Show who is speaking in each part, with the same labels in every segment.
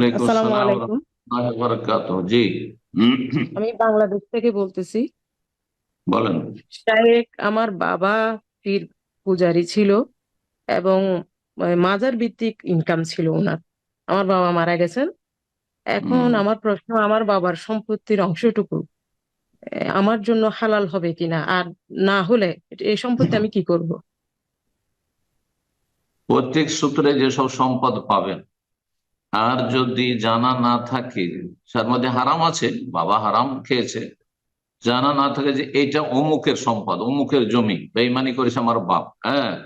Speaker 1: ওয়ালাইকুম
Speaker 2: আসসালাম
Speaker 1: ওয়া বারাকাতুহু জি।
Speaker 2: আমি বাংলাদেশ থেকে বলতেছি।
Speaker 1: বলেন।
Speaker 2: আমার বাবা পীর পূজারী ছিল এবং মাজার ভিত্তিক ইনকাম ছিল ওনার। আমার বাবা মারা গেছেন। এখন আমার প্রশ্ন আমার বাবার সম্পত্তির অংশটুকু আমার জন্য হালাল হবে কিনা? আর না হলে এই সম্পত্তি আমি কি করব?
Speaker 1: প্রত্যেক সূত্রে যেসব সম্পদ পাবেন আর যদি জানা না থাকে তার মধ্যে হারাম আছে, বাবা হারাম খেয়েছে, জানা না থাকে যে এটা অমুকের সম্পদ, অমুকের জমি, বেইমানি করেছে আমার বাপ হ্যাঁ?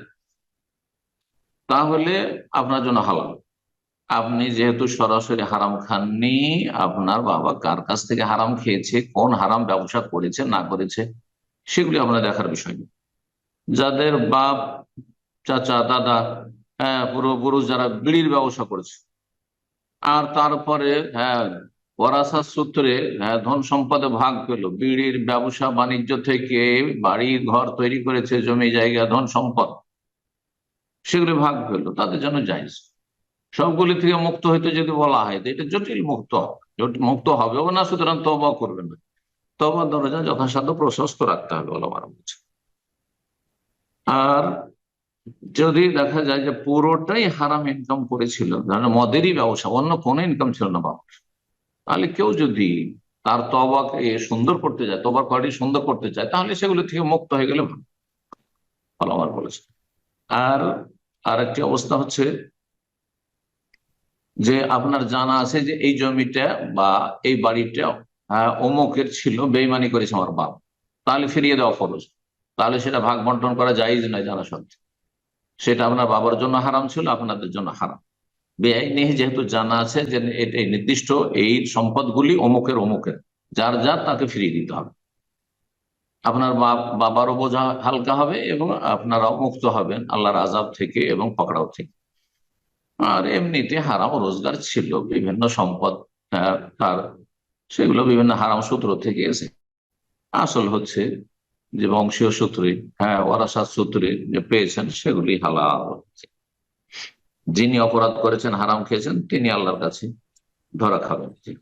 Speaker 1: তাহলে আপনার জন্য হালাল। আপনি যেহেতু সরাসরি হারাম খাননি, আপনার বাবা কার কাছ থেকে হারাম খেয়েছে, কোন হারাম ব্যবসা করেছে, না করেছে, সেগুলি আপনার দেখার বিষয় না যাদের বাপ, চাচা, দাদা হ্যাঁ পূর্বপুরুষ যারা বিড়ির ব্যবসা করেছে আর তারপরে হ্যাঁ ওরাসার সূত্রে হ্যাঁ, ধন সম্পদে ভাগ পেল। বিড়ির ব্যবসা বাণিজ্য থেকে বাড়ি ঘর তৈরি করেছে জমি জায়গা ধন সম্পদ। সেগুলি ভাগ পেল তাদের জন্য যাইজ সবগুলি থেকে মুক্ত হইতে যদি বলা হয় তো এটা জটিল মুক্ত মুক্ত হবেও না সুতরাং তবা করবে না। তবা দরজা যথাসাধ্য প্রশস্ত রাখতে হবে বলে আমার আর যদি দেখা যায় যে পুরোটাই হারাম ইনকাম করেছিল মদেরই ব্যবসা, অন্য কোনো ইনকাম ছিল না বাবার তাহলে কেউ যদি তার তবাকে সুন্দর করতে যায় তবার কোয়ালিটি সুন্দর করতে চায়, তাহলে সেগুলো থেকে মুক্ত হয়ে গেলে ভালো। ভালো আমার বলেছে। আর আর একটি অবস্থা হচ্ছে যে আপনার জানা আছে যে এই জমিটা বা এই বাড়িটা অমুকের ছিল, বেইমানি করেছে আমার বাপ। তাহলে ফিরিয়ে দেওয়া ফরজ। তাহলে সেটা ভাগ বন্টন করা যাইজ নয় জানা সত্ত্বে। সেটা আপনার বাবার জন্য হারাম ছিল, আপনাদের জন্য হারাম। বেআইনি যেহেতু জানা আছে যে এই নির্দিষ্ট এই সম্পদগুলি অমুকের অমুকের, যার যার তাকে ফিরিয়ে দিতে হবে। আপনার বাবারও বোঝা হালকা হবে এবং আপনারাও মুক্ত হবেন আল্লাহর আজাব থেকে এবং পকড়াও থেকে। আর এমনিতে হারাম রোজগার ছিল, বিভিন্ন সম্পদ তার, সেগুলো বিভিন্ন হারাম সূত্র থেকে এসে। আসল হচ্ছে যে বংশীয় সূত্রে হ্যাঁ ওরাসার সূত্রে যে পেয়েছেন সেগুলি হালাল। যিনি অপরাধ করেছেন, হারাম খেয়েছেন, তিনি আল্লাহর কাছে ধরা খাবেন।